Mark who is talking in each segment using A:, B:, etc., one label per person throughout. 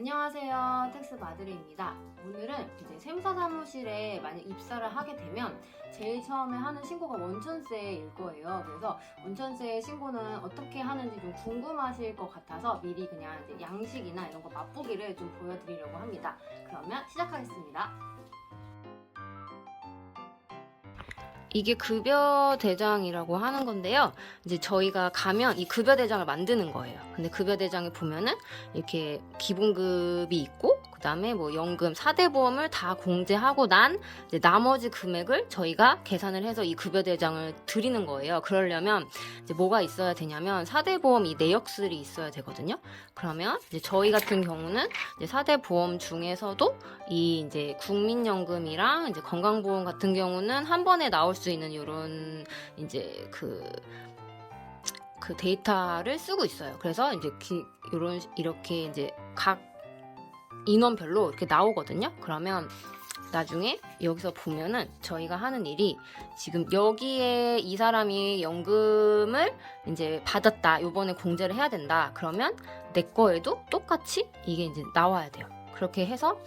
A: 안녕하세요. 텍스 마드레입니다. 오늘은 이제 샘사 사무실에 만약 입사를 하게 되면 제일 처음에 하는 신고가 원천세일 거예요. 그래서 원천세 신고는 어떻게 하는지 좀 궁금하실 것 같아서 미리 그냥 양식이나 이런 거 맛보기를 좀 보여드리려고 합니다. 그러면 시작하겠습니다. 이게 급여 대장이라고 하는 건데요. 이제 저희가 가면 이 급여 대장을 만드는 거예요. 근데 급여 대장에 보면은 이렇게 기본급이 있고 그다음에 뭐 연금, 4대 보험을 다 공제하고 난 이제 나머지 금액을 저희가 계산을 해서 이 급여 대장을 드리는 거예요. 그러려면 이제 뭐가 있어야 되냐면 4대 보험 이 내역술이 있어야 되거든요. 그러면 이제 저희 같은 경우는 이제 4대 보험 중에서도 이 이제 국민연금이랑 이제 건강보험 같은 경우는 한 번에 나올 수 있는 이런 이제 그, 그 데이터를 쓰고 있어요. 그래서 이제 기, 이런 이렇게 이제 각 인원별로 이렇게 나오거든요. 그러면 나중에 여기서 보면은 저희가 하는 일이 지금 여기에 이 사람이 연금을 이제 받았다. 요번에 공제를 해야 된다. 그러면 내 거에도 똑같이 이게 이제 나와야 돼요. 그렇게 해서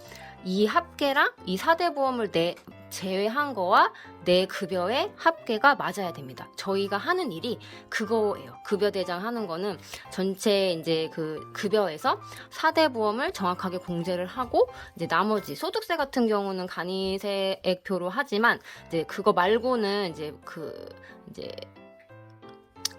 A: 이 합계랑 이 4대 보험을 내 제외한 거와 내 급여의 합계가 맞아야 됩니다. 저희가 하는 일이 그거예요. 급여 대장 하는 거는 전체 이제 그 급여에서 4대 보험을 정확하게 공제를 하고 이제 나머지 소득세 같은 경우는 간이세액표로 하지만 이제 그거 말고는 이제 그 이제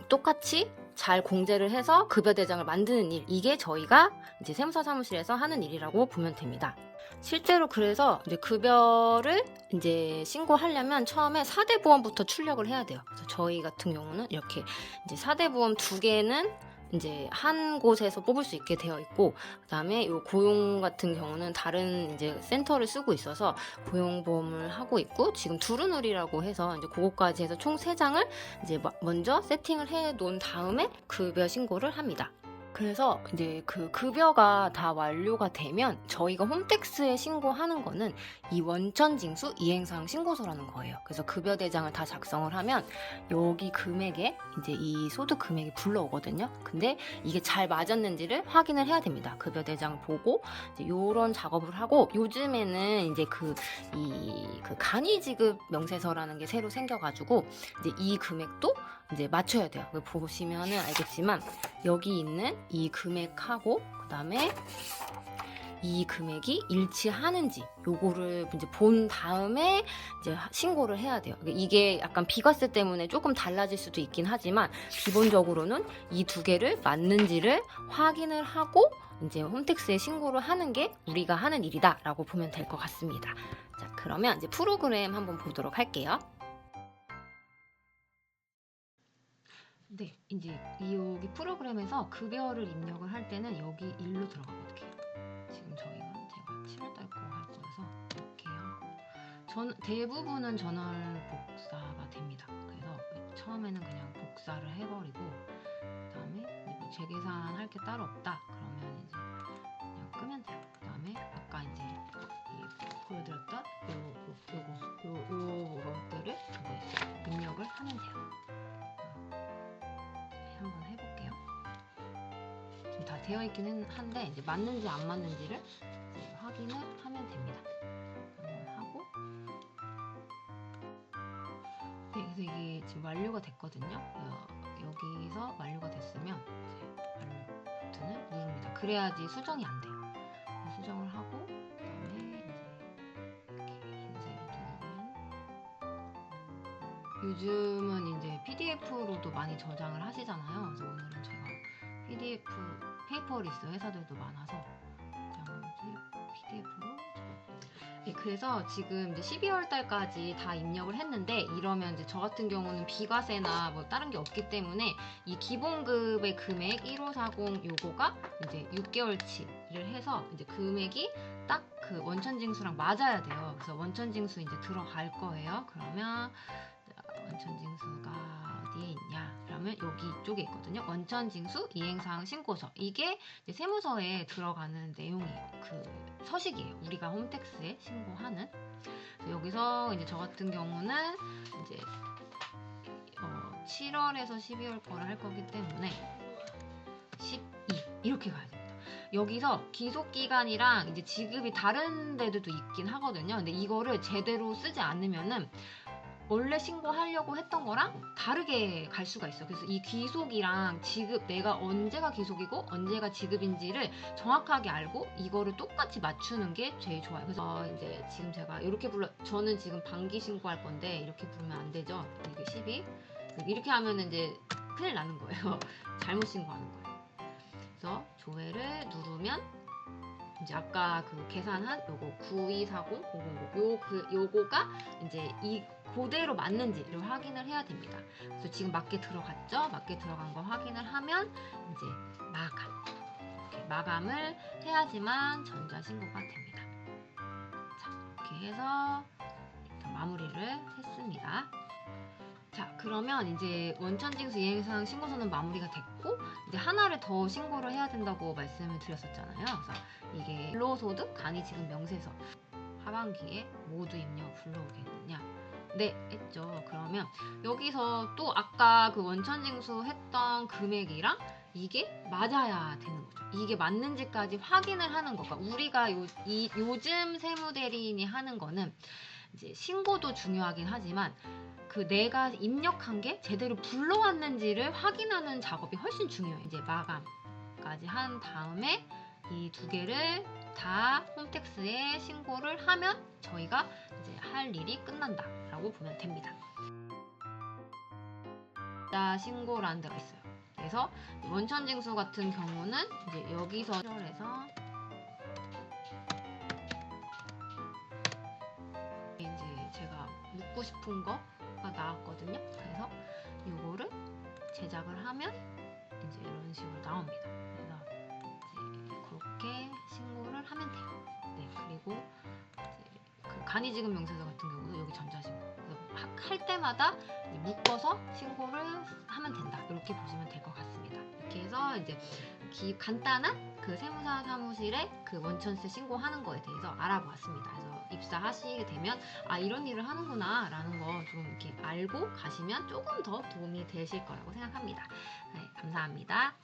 A: 똑같이 잘 공제를 해서 급여 대장을 만드는 일 이게 저희가 이제 세무사 사무실에서 하는 일이라고 보면 됩니다. 실제로 그래서 이제 급여를 이제 신고하려면 처음에 4대 보험부터 출력을 해야 돼요. 그래서 저희 같은 경우는 이렇게 이제 4대 보험 두 개는 이제 한 곳에서 뽑을 수 있게 되어 있고 그다음에 요 고용 같은 경우는 다른 이제 센터를 쓰고 있어서 고용보험을 하고 있고 지금 두루누리라고 해서 이제 그거까지 해서 총 3장을 이제 마- 먼저 세팅을 해 놓은 다음에 급여 신고를 합니다. 그래서 이제 그 급여가 다 완료가 되면 저희가 홈택스에 신고하는 거는 이 원천징수 이행사항 신고서라는 거예요. 그래서 급여 대장을 다 작성을 하면 여기 금액에 이제 이 소득 금액이 불러오거든요. 근데 이게 잘 맞았는지를 확인을 해야 됩니다. 급여 대장을 보고 이제 이런 작업을 하고 요즘에는 이제 그이그 간이 지급 명세서라는 게 새로 생겨가지고 이제 이 금액도 이제 맞춰야 돼요. 그 보시면은 알겠지만 여기 있는 이 금액하고 그 다음에 이 금액이 일치하는지 요거를 이제 본 다음에 이제 하- 신고를 해야 돼요. 이게 약간 비과세 때문에 조금 달라질 수도 있긴 하지만 기본적으로는 이 두 개를 맞는지를 확인을 하고 이제 홈택스에 신고를 하는 게 우리가 하는 일이다라고 보면 될 것 같습니다. 자, 그러면 이제 프로그램 한번 보도록 할게요. 네, 이제 이 여기 프로그램에서 급여를 입력을 할 때는 여기 일로 들어가거든요. 지금 저희가 제가 7월달 거 할 거여서 이렇게 하고 전 대부분은 전월 복사가 됩니다. 그래서 처음에는 그냥 복사를 해버리고 그다음에 뭐 재계산 할 게 따로 없다. 되어 있기는 한데 이제 맞는지 안 맞는지를 확인을 하면 됩니다. 하고 네, 그래서 이게 지금 완료가 됐거든요. 어, 여기서 완료가 됐으면 이제 완료 버튼을 누릅니다. 그래야지 수정이 안 돼요. 수정을 하고 그다음에 이제 이렇게 인쇄를 누르면 요즘은 이제 PDF로도 많이 저장을 하시잖아요. 그래서 오늘은 제가 PDF 페이퍼리스 회사들도 많아서 나머지 PDF로 네, 그래서 지금 이제 12월 달까지 다 입력을 했는데 이러면 이제 저 같은 경우는 비과세나 뭐 다른 게 없기 때문에 이 기본급의 금액 1540 요거가 이제 6개월치를 해서 이제 금액이 딱 그 원천징수랑 맞아야 돼요. 그래서 원천징수 이제 들어갈 거예요. 그러면 자, 원천징수가 어디에 있냐? 그러면 여기 쪽에 있거든요. 원천징수 이행사항 신고서. 이게 세무서에 들어가는 내용이에요. 그 서식이에요. 우리가 홈택스에 신고하는. 여기서 이제 저 같은 경우는 이제 어, 7월에서 12월 거를 할 거기 때문에 12 이렇게 가야 됩니다. 여기서 기속 기간이랑 이제 지급이 다른 데도 있긴 하거든요. 근데 이거를 제대로 쓰지 않으면은 원래 신고하려고 했던 거랑 다르게 갈 수가 있어. 그래서 이 귀속이랑 지급, 내가 언제가 귀속이고 언제가 지급인지를 정확하게 알고 이거를 똑같이 맞추는 게 제일 좋아요. 그래서 어, 이제 지금 제가 이렇게 불러, 저는 지금 반기 신고할 건데 이렇게 부르면 안 되죠. 이게 12. 이렇게 하면 이제 큰일 나는 거예요. 잘못 신고하는 거예요. 그래서 조회를 누르면 이제 아까 그 계산한 요거 9240 000 요, 그, 요거가 이제 이 그대로 맞는지를 확인을 해야 됩니다. 그래서 지금 맞게 들어갔죠? 맞게 들어간 거 확인을 하면 이제 마감. 이렇게 마감을 해야지만 전자신고가 됩니다. 자, 이렇게 해서 마무리를 했습니다. 자, 그러면 이제 원천징수 이행상 신고서는 마무리가 됐고, 이제 하나를 더 신고를 해야 된다고 말씀을 드렸었잖아요. 그래서 이게 근로소득 간이 지금 명세서 하반기에 모두 입력 불러오겠느냐? 네, 했죠. 그러면 여기서 또 아까 그 원천징수 했던 금액이랑 이게 맞아야 되는 거죠. 이게 맞는지까지 확인을 하는 거가 우리가 요, 이, 요즘 세무대리인이 하는 거는 이제 신고도 중요하긴 하지만 그 내가 입력한 게 제대로 불러왔는지를 확인하는 작업이 훨씬 중요해요. 이제 마감까지 한 다음에 이 두 개를 다 홈택스에 신고를 하면 저희가 이제 할 일이 끝난다 라고 보면 됩니다. 자 신고라는 데가 있어요. 그래서 원천징수 같은 경우는 이제 여기서 해서 이제 제가 묻고 싶은 거가 나왔거든요. 그래서 이거를 제작을 하면 이제 이런 식으로 나옵니다. 간이지급 명세서 같은 경우도 여기 전자신고. 할 때마다 묶어서 신고를 하면 된다. 이렇게 보시면 될 것 같습니다. 이렇게 해서 이제 기- 간단한 그 세무사 사무실에 그 원천세 신고하는 거에 대해서 알아보았습니다. 그래서 입사하시게 되면 아 이런 일을 하는구나 라는 거 좀 이렇게 알고 가시면 조금 더 도움이 되실 거라고 생각합니다. 네, 감사합니다.